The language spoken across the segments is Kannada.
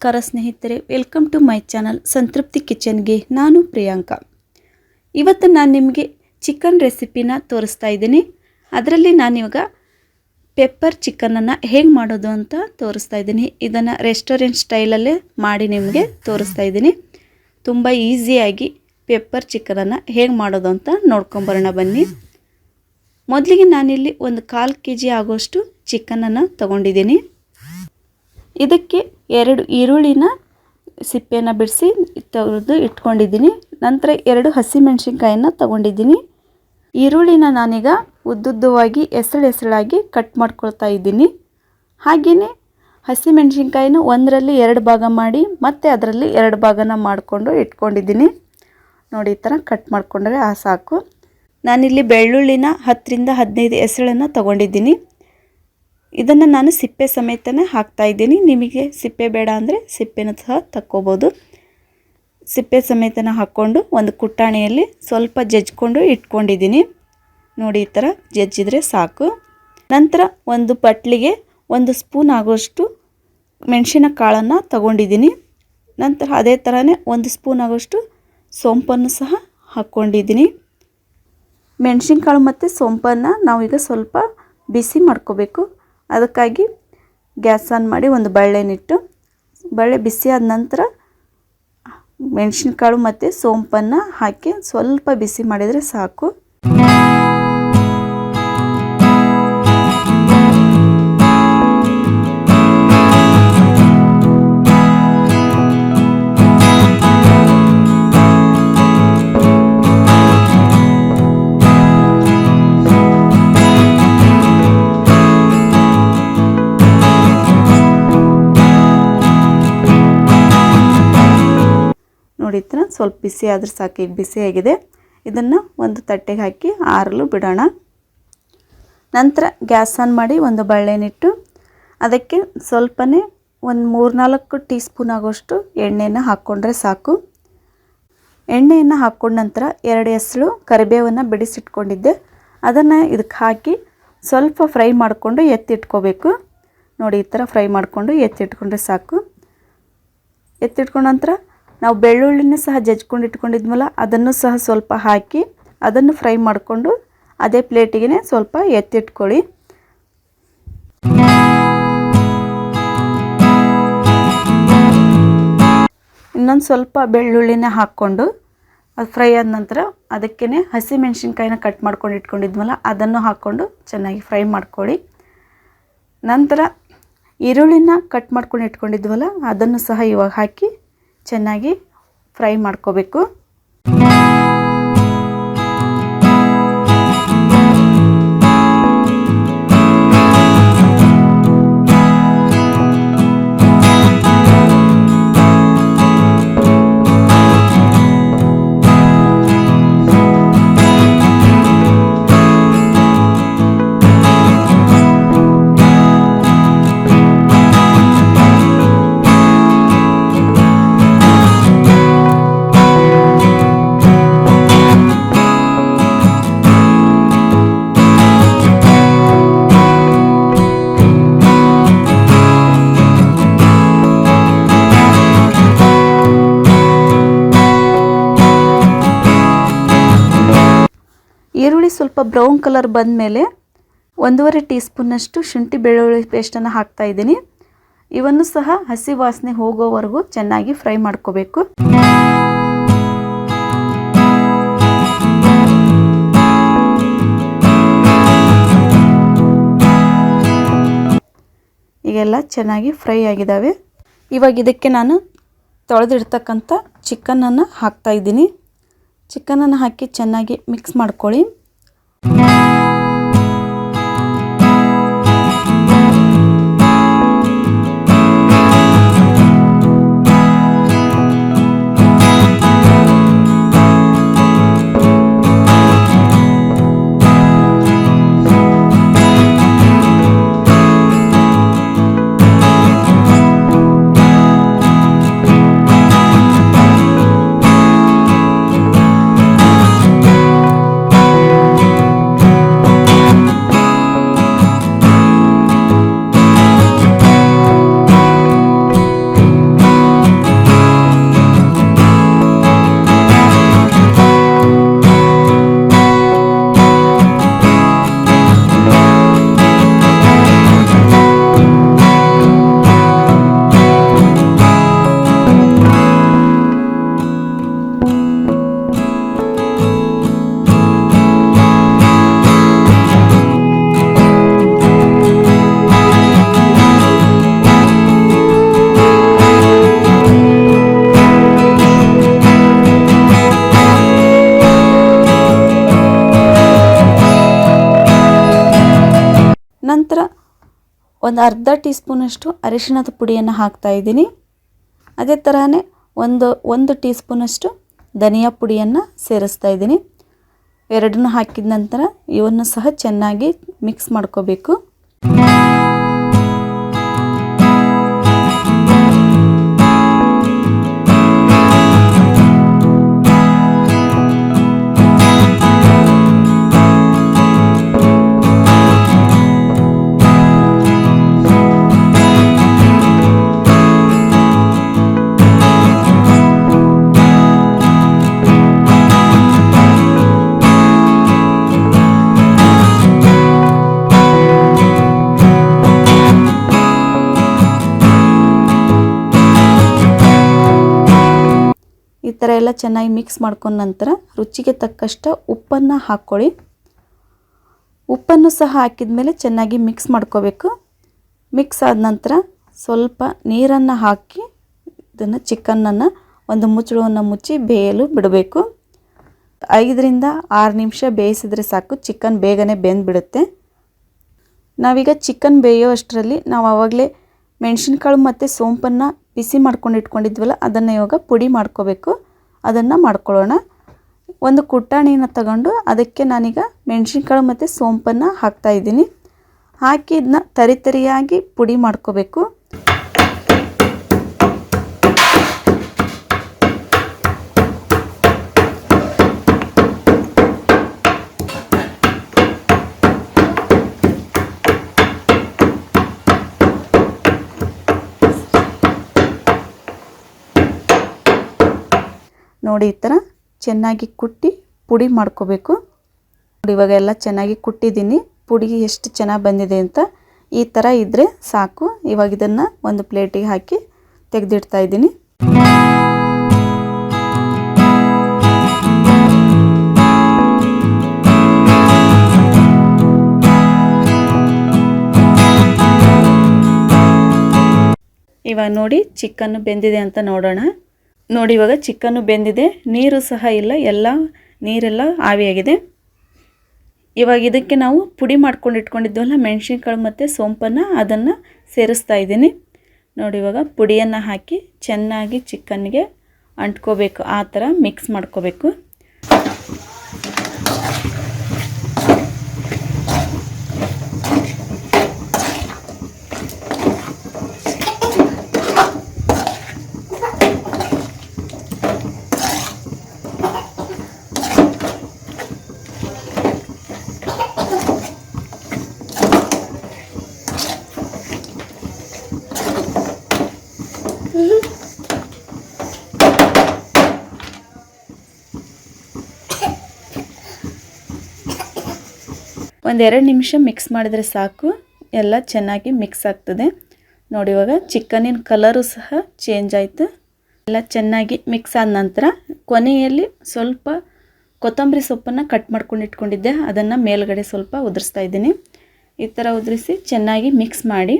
ನಮಸ್ಕಾರ ಸ್ನೇಹಿತರೆ ವೆಲ್ಕಮ್ ಟು ಮೈ ಚಾನಲ್ ಸಂತೃಪ್ತಿ ಕಿಚನ್ಗೆ ನಾನು ಪ್ರಿಯಾಂಕಾ. ಇವತ್ತು ನಾನು ನಿಮಗೆ ಚಿಕನ್ ರೆಸಿಪಿನ ತೋರಿಸ್ತಾ ಇದ್ದೀನಿ. ಅದರಲ್ಲಿ ನಾನಿವಾಗ ಪೆಪ್ಪರ್ ಚಿಕನನ್ನು ಹೇಗೆ ಮಾಡೋದು ಅಂತ ತೋರಿಸ್ತಾ ಇದ್ದೀನಿ. ಇದನ್ನು ರೆಸ್ಟೋರೆಂಟ್ ಸ್ಟೈಲಲ್ಲೇ ಮಾಡಿ ನಿಮಗೆ ತೋರಿಸ್ತಾ ಇದ್ದೀನಿ. ತುಂಬ ಈಸಿಯಾಗಿ ಪೆಪ್ಪರ್ ಚಿಕನನ್ನು ಹೇಗೆ ಮಾಡೋದು ಅಂತ ನೋಡ್ಕೊಂಬರೋಣ ಬನ್ನಿ. ಮೊದಲಿಗೆ ನಾನಿಲ್ಲಿ ಒಂದು ಕಾಲು ಕೆ ಜಿ ಆಗೋಷ್ಟು ಚಿಕನನ್ನು ತಗೊಂಡಿದ್ದೀನಿ. ಇದಕ್ಕೆ ಎರಡು ಈರುಳ್ಳಿನ ಸಿಪ್ಪೆಯನ್ನು ಬಿಡಿಸಿ ತೆಗೆದು ಇಟ್ಕೊಂಡಿದ್ದೀನಿ. ನಂತರ ಎರಡು ಹಸಿಮೆಣಸಿನ್ಕಾಯಿನ ತಗೊಂಡಿದ್ದೀನಿ. ಈರುಳ್ಳಿನ ನಾನೀಗ ಉದ್ದುದ್ದವಾಗಿ ಎಸಳು ಎಸಳಾಗಿ ಕಟ್ ಮಾಡ್ಕೊಳ್ತಾ ಇದ್ದೀನಿ. ಹಾಗೆಯೇ ಹಸಿಮೆಣಸಿನ್ಕಾಯಿನ ಒಂದರಲ್ಲಿ ಎರಡು ಭಾಗ ಮಾಡಿ ಮತ್ತೆ ಅದರಲ್ಲಿ ಎರಡು ಭಾಗನ ಮಾಡಿಕೊಂಡು ಇಟ್ಕೊಂಡಿದ್ದೀನಿ. ನೋಡಿ, ಈ ಥರ ಕಟ್ ಮಾಡಿಕೊಂಡ್ರೆ ಆ ಸಾಕು. ನಾನಿಲ್ಲಿ ಬೆಳ್ಳುಳ್ಳಿನ ಹತ್ತರಿಂದ ಹದಿನೈದು ಎಸಳನ್ನು ತಗೊಂಡಿದ್ದೀನಿ. ಇದನ್ನು ನಾನು ಸಿಪ್ಪೆ ಸಮೇತನೇ ಹಾಕ್ತಾ ಇದ್ದೀನಿ. ನಿಮಗೆ ಸಿಪ್ಪೆ ಬೇಡ ಅಂದರೆ ಸಿಪ್ಪೆನ ಸಹ ತಕ್ಕೋಬೋದು. ಸಿಪ್ಪೆ ಸಮೇತನ ಹಾಕ್ಕೊಂಡು ಒಂದು ಕುಟ್ಟಾಣಿಯಲ್ಲಿ ಸ್ವಲ್ಪ ಜಜ್ಜಿಕೊಂಡು ಇಟ್ಕೊಂಡಿದ್ದೀನಿ. ನೋಡಿ ಈ ಥರ ಜಜ್ಜಿದ್ರೆ ಸಾಕು. ನಂತರ ಒಂದು ಪಟ್ಲಿಗೆ ಒಂದು ಸ್ಪೂನ್ ಆಗೋಷ್ಟು ಮೆಣಸಿನ ಕಾಳನ್ನು ತಗೊಂಡಿದ್ದೀನಿ. ನಂತರ ಅದೇ ಥರನೇ ಒಂದು ಸ್ಪೂನ್ ಆಗೋಷ್ಟು ಸೋಂಪನ್ನು ಸಹ ಹಾಕ್ಕೊಂಡಿದ್ದೀನಿ. ಮೆಣಸಿನ್ಕಾಳು ಮತ್ತು ಸೋಂಪನ್ನು ನಾವೀಗ ಸ್ವಲ್ಪ ಬಿಸಿ ಮಾಡ್ಕೋಬೇಕು. ಅದಕ್ಕಾಗಿ ಗ್ಯಾಸ್ ಆನ್ ಮಾಡಿ ಒಂದು ಬಳ್ಳೆನಿಟ್ಟು, ಬಳ್ಳೆ ಬಿಸಿ ಆದ ನಂತರ ಮೆಣಸಿನ್ಕಾಳು ಮತ್ತು ಸೋಂಪನ್ನು ಹಾಕಿ ಸ್ವಲ್ಪ ಬಿಸಿ ಮಾಡಿದರೆ ಸಾಕು. ಸ್ವಲ್ಪ ಬಿಸಿ ಆದ್ರೆ ಸಾಕು, ಈಗ ಬಿಸಿಯಾಗಿದೆ ಇದನ್ನು ಒಂದು ತಟ್ಟೆಗೆ ಹಾಕಿ ಆರಲು ಬಿಡೋಣ. ನಂತರ ಗ್ಯಾಸ್ ಆನ್ ಮಾಡಿ ಒಂದು ಬಳ್ಳೆನಿಟ್ಟು ಅದಕ್ಕೆ ಸ್ವಲ್ಪನೇ ಒಂದು ಮೂರ್ನಾಲ್ಕು ಟೀ ಸ್ಪೂನ್ ಆಗೋಷ್ಟು ಎಣ್ಣೆಯನ್ನು ಹಾಕ್ಕೊಂಡ್ರೆ ಸಾಕು. ಎಣ್ಣೆಯನ್ನು ಹಾಕ್ಕೊಂಡ ನಂತರ ಎರಡು ಹೆಸಳು ಕರಿಬೇವನ್ನು ಬಿಡಿಸಿಟ್ಕೊಂಡಿದ್ದೆ. ಅದನ್ನು ಇದಕ್ಕೆ ಹಾಕಿ ಸ್ವಲ್ಪ ಫ್ರೈ ಮಾಡಿಕೊಂಡು ಎತ್ತಿಟ್ಕೋಬೇಕು. ನೋಡಿ, ಈ ಥರ ಫ್ರೈ ಮಾಡಿಕೊಂಡು ಎತ್ತಿಟ್ಕೊಂಡ್ರೆ ಸಾಕು. ಎತ್ತಿಟ್ಕೊಂಡ ನಂತರ ನಾವು ಬೆಳ್ಳುಳ್ಳಿನ ಸಹ ಜಜ್ಕೊಂಡು ಇಟ್ಕೊಂಡಿದ್ವಲ್ಲ, ಅದನ್ನು ಸಹ ಸ್ವಲ್ಪ ಹಾಕಿ ಅದನ್ನು ಫ್ರೈ ಮಾಡಿಕೊಂಡು ಅದೇ ಪ್ಲೇಟಿಗೆ ಸ್ವಲ್ಪ ಎತ್ತಿಟ್ಕೊಳ್ಳಿ. ಇನ್ನೊಂದು ಸ್ವಲ್ಪ ಬೆಳ್ಳುಳ್ಳಿನ ಹಾಕ್ಕೊಂಡು ಅದು ಫ್ರೈ ಆದ ನಂತರ ಅದಕ್ಕೇ ಹಸಿ ಮೆಣಸಿನ್ಕಾಯಿನ ಕಟ್ ಮಾಡ್ಕೊಂಡು ಇಟ್ಕೊಂಡಿದ್ಮಲ್ಲ ಅದನ್ನು ಹಾಕ್ಕೊಂಡು ಚೆನ್ನಾಗಿ ಫ್ರೈ ಮಾಡ್ಕೊಳ್ಳಿ. ನಂತರ ಈರುಳ್ಳಿನ ಕಟ್ ಮಾಡ್ಕೊಂಡು ಇಟ್ಕೊಂಡಿದ್ವಲ್ಲ, ಅದನ್ನು ಸಹ ಇವಾಗ ಹಾಕಿ ಚೆನ್ನಾಗಿ ಫ್ರೈ ಮಾಡ್ಕೋಬೇಕು. ಸ್ವಲ್ಪ ಬ್ರೌನ್ ಕಲರ್ ಬಂದ ಮೇಲೆ ಒಂದೂವರೆ ಟೀ ಸ್ಪೂನಷ್ಟು ಶುಂಠಿ ಬೆಳ್ಳುಳ್ಳಿ ಪೇಸ್ಟನ್ನು ಹಾಕ್ತಾ ಇದ್ದೀನಿ. ಇವನ್ನು ಸಹ ಹಸಿ ವಾಸನೆ ಹೋಗೋವರೆಗೂ ಚೆನ್ನಾಗಿ ಫ್ರೈ ಮಾಡ್ಕೋಬೇಕು. ಈಗೆಲ್ಲ ಚೆನ್ನಾಗಿ ಫ್ರೈ ಆಗಿದ್ದಾವೆ. ಇವಾಗ ಇದಕ್ಕೆ ನಾನು ತೊಳೆದಿಡ್ತಕ್ಕಂಥ ಚಿಕನನ್ನು ಹಾಕ್ತಾ ಇದ್ದೀನಿ. ಚಿಕನನ್ನು ಹಾಕಿ ಚೆನ್ನಾಗಿ ಮಿಕ್ಸ್ ಮಾಡ್ಕೊಳ್ಳಿ. ಒಂದು ಅರ್ಧ ಟೀ ಸ್ಪೂನಷ್ಟು ಅರಿಶಿಣದ ಪುಡಿಯನ್ನು ಹಾಕ್ತಾ ಇದ್ದೀನಿ. ಅದೇ ಥರನೇ ಒಂದು ಒಂದು ಟೀ ಸ್ಪೂನಷ್ಟು ಧನಿಯಾ ಪುಡಿಯನ್ನು ಸೇರಿಸ್ತಾ ಇದ್ದೀನಿ. ಎರಡನ್ನೂ ಹಾಕಿದ ನಂತರ ಇವನ್ನು ಸಹ ಚೆನ್ನಾಗಿ ಮಿಕ್ಸ್ ಮಾಡ್ಕೋಬೇಕು. ಎಲ್ಲ ಚೆನ್ನಾಗಿ ಮಿಕ್ಸ್ ಮಾಡ್ಕೊಂಡ ನಂತರ ರುಚಿಗೆ ತಕ್ಕಷ್ಟು ಉಪ್ಪನ್ನು ಹಾಕ್ಕೊಳ್ಳಿ. ಉಪ್ಪನ್ನು ಸಹ ಹಾಕಿದ ಮೇಲೆ ಚೆನ್ನಾಗಿ ಮಿಕ್ಸ್ ಮಾಡ್ಕೋಬೇಕು. ಮಿಕ್ಸ್ ಆದ ನಂತರ ಸ್ವಲ್ಪ ನೀರನ್ನು ಹಾಕಿ ಇದನ್ನು ಚಿಕನನ್ನು ಒಂದು ಮುಚ್ಚಳವನ್ನು ಮುಚ್ಚಿ ಬೇಯಲು ಬಿಡಬೇಕು. ಐದರಿಂದ ಆರು ನಿಮಿಷ ಬೇಯಿಸಿದ್ರೆ ಸಾಕು ಚಿಕನ್ ಬೇಗನೆ ಬೆಂದ್ಬಿಡುತ್ತೆ. ನಾವೀಗ ಚಿಕನ್ ಬೇಯೋ ಅಷ್ಟರಲ್ಲಿ ನಾವು ಆವಾಗಲೇ ಮೆಣಸಿನ್ಕಾಳು ಮತ್ತು ಸೋಂಪನ್ನು ಬಿಸಿ ಮಾಡ್ಕೊಂಡು ಇಟ್ಕೊಂಡಿದ್ವಲ್ಲ, ಅದನ್ನು ಇವಾಗ ಪುಡಿ ಮಾಡ್ಕೋಬೇಕು. ಅದನ್ನು ಮಾಡ್ಕೊಳ್ಳೋಣ. ಒಂದು ಕುಟ್ಟಾಣಿನ ತಗೊಂಡು ಅದಕ್ಕೆ ನಾನೀಗ ಮೆಣಸಿನ್ಕಾಳು ಮತ್ತು ಸೋಂಪನ್ನು ಹಾಕ್ತಾಯಿದ್ದೀನಿ ಹಾಕಿ ಇದನ್ನ ತರಿತರಿಯಾಗಿ ಪುಡಿ ಮಾಡ್ಕೋಬೇಕು. ನೋಡಿ ಈ ಥರ ಚೆನ್ನಾಗಿ ಕುಟ್ಟಿ ಪುಡಿ ಮಾಡ್ಕೋಬೇಕು. ನೋಡಿ ಇವಾಗ ಎಲ್ಲ ಚೆನ್ನಾಗಿ ಕುಟ್ಟಿದ್ದೀನಿ. ಪುಡಿ ಎಷ್ಟು ಚೆನ್ನಾಗಿ ಬಂದಿದೆ ಅಂತ ಈ ಥರ ಇದ್ದರೆ ಸಾಕು. ಇವಾಗ ಇದನ್ನು ಒಂದು ಪ್ಲೇಟಿಗೆ ಹಾಕಿ ತೆಗೆದಿಡ್ತಾ ಇದ್ದೀನಿ. ಇವಾಗ ನೋಡಿ ಚಿಕನ್ ಬೆಂದಿದೆ ಅಂತ ನೋಡೋಣ. ನೋಡಿ, ಇವಾಗ ಚಿಕನ್ನು ಬೆಂದಿದೆ. ನೀರು ಸಹ ಇಲ್ಲ. ಎಲ್ಲ ನೀರೆಲ್ಲ ಆವಿಯಾಗಿದೆ. ಇವಾಗ ಇದಕ್ಕೆ ನಾವು ಪುಡಿ ಮಾಡ್ಕೊಂಡು ಇಟ್ಕೊಂಡಿದ್ವಲ್ಲ ಮೆಣಸಿನ್ಕಾಳು ಮತ್ತು ಸೋಂಪನ್ನು ಅದನ್ನು ಸೇರಿಸ್ತಾ ಇದ್ದೀನಿ. ನೋಡಿ, ಇವಾಗ ಪುಡಿಯನ್ನು ಹಾಕಿ ಚೆನ್ನಾಗಿ ಚಿಕನ್ಗೆ ಅಂಟ್ಕೋಬೇಕು. ಆ ಥರ ಮಿಕ್ಸ್ ಮಾಡ್ಕೋಬೇಕು. ಒಂದೆರಡು ನಿಮಿಷ ಮಿಕ್ಸ್ ಮಾಡಿದರೆ ಸಾಕು. ಎಲ್ಲ ಚೆನ್ನಾಗಿ ಮಿಕ್ಸ್ ಆಗ್ತದೆ. ನೋಡಿ ಇವಾಗ ಚಿಕನಿನ ಕಲರು ಸಹ ಚೇಂಜ್ ಆಯಿತು. ಎಲ್ಲ ಚೆನ್ನಾಗಿ ಮಿಕ್ಸ್ ಆದ ನಂತರ ಕೊನೆಯಲ್ಲಿ ಸ್ವಲ್ಪ ಕೊತ್ತಂಬರಿ ಸೊಪ್ಪನ್ನು ಕಟ್ ಮಾಡ್ಕೊಂಡು ಇಟ್ಕೊಂಡಿದ್ದೆ. ಅದನ್ನು ಮೇಲ್ಗಡೆ ಸ್ವಲ್ಪ ಉದುರಿಸ್ತಾ ಇದ್ದೀನಿ. ಈ ಥರ ಉದುರಿಸಿ ಚೆನ್ನಾಗಿ ಮಿಕ್ಸ್ ಮಾಡಿ.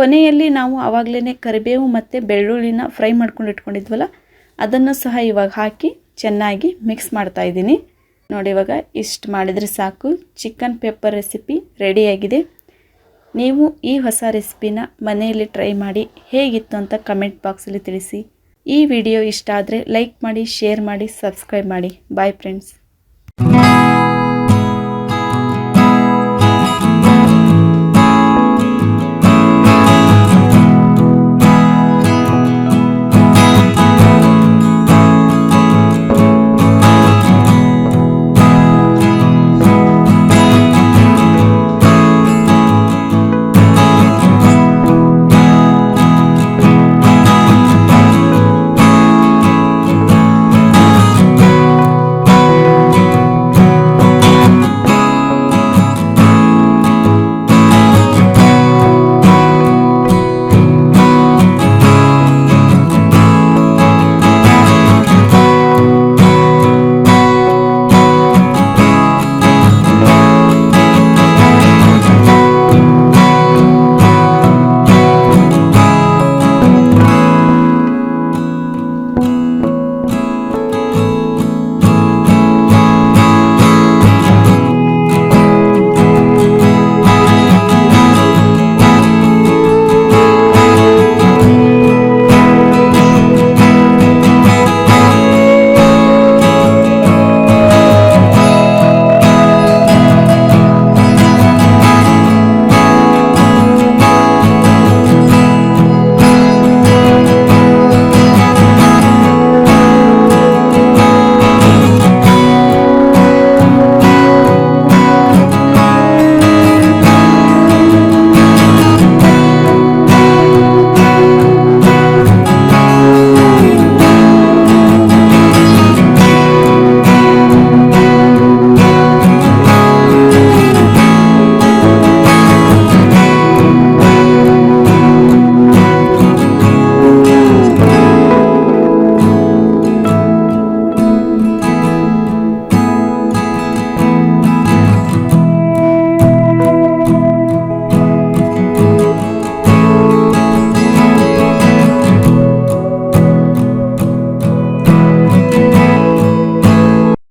ಕೊನೆಯಲ್ಲಿ ನಾವು ಆವಾಗಲೇ ಕರಿಬೇವು ಮತ್ತು ಬೆಳ್ಳುಳ್ಳಿನ ಫ್ರೈ ಮಾಡ್ಕೊಂಡು ಇಟ್ಕೊಂಡಿದ್ವಲ್ಲ, ಅದನ್ನು ಸಹ ಇವಾಗ ಹಾಕಿ ಚೆನ್ನಾಗಿ ಮಿಕ್ಸ್ ಮಾಡ್ತಾ ಇದ್ದೀನಿ. ನೋಡಿ ಇವಾಗ ಇಷ್ಟು ಮಾಡಿದರೆ ಸಾಕು. ಚಿಕನ್ ಪೆಪ್ಪರ್ ರೆಸಿಪಿ ರೆಡಿಯಾಗಿದೆ ನೀವು ಈ ಹೊಸ ರೆಸಿಪಿನ ಮನೆಯಲ್ಲಿ ಟ್ರೈ ಮಾಡಿ ಹೇಗಿತ್ತು ಅಂತ ಕಮೆಂಟ್ ಬಾಕ್ಸಲ್ಲಿ ತಿಳಿಸಿ. ಈ ವಿಡಿಯೋ ಇಷ್ಟ ಆದರೆ ಲೈಕ್ ಮಾಡಿ ಶೇರ್ ಮಾಡಿ ಸಬ್ಸ್ಕ್ರೈಬ್ ಮಾಡಿ. Bye friends